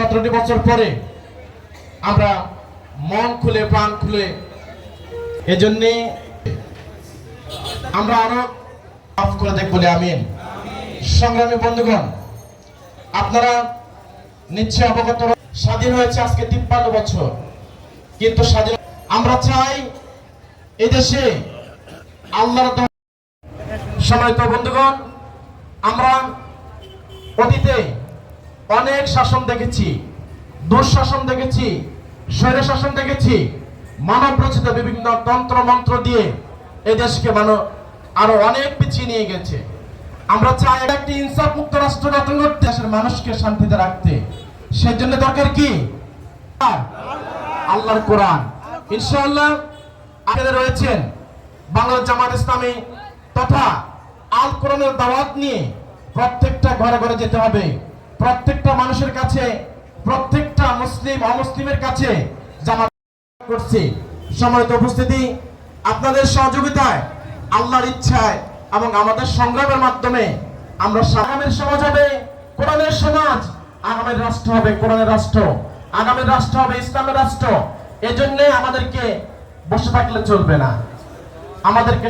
সতেরোটি বছর পরে আমরা মন খুলে, প্রাণ খুলে এজন্যে আমরা আরও মাফ করে দেখ বলে আমিন। সংগ্রামী বন্ধুগণ, আপনারা নিশ্চয় অবগত স্বাধীন হয়েছে আজকে তিপ্পান্ন বছর। কিন্তু স্বাধীন আমরা চাই এদেশে আল্লাহর সম্মানিত বন্ধুগণ, আমরা অতীতে অনেক শাসন দেখেছি, দুঃশাসন দেখেছি স্বৈর শাসন দেখেছি মানব রচিত বিভিন্ন তন্ত্র মন্ত্র দিয়ে এদেশকে মানব আরও অনেক পিছিয়ে নিয়ে গেছে। আমরা চাই একটি ইনসাফ মুক্ত রাষ্ট্র গঠন করতে, দেশের মানুষকে শান্তিতে রাখতে। সেজন্য দরকার কি? আল্লাহর কোরআন। ইনশাআল্লাহ আপনারা রয়েছেন বাংলাদেশ জামাত ইসলামী তথা আল কোরআনের দাওয়াত নিয়ে প্রত্যেকটা ঘরে ঘরে যেতে হবে। প্রত্যেকটা মানুষের কাছে, প্রত্যেকটা মুসলিম, অমুসলিমের কাছে করছি। সম্মানিত উপস্থিতি, আপনাদের সহযোগিতায়, আল্লাহর ইচ্ছায় এবং আমাদের সংগ্রামের মাধ্যমে আমরা আগামীর সমাজ হবে, কোরআনের সমাজ আগামীর রাষ্ট্র হবে, কোরআনের রাষ্ট্র। আগামীর রাষ্ট্র হবে, ইসলামের রাষ্ট্র। এজন্য আমাদেরকে বসে থাকলে চলবে না। আমাদেরকে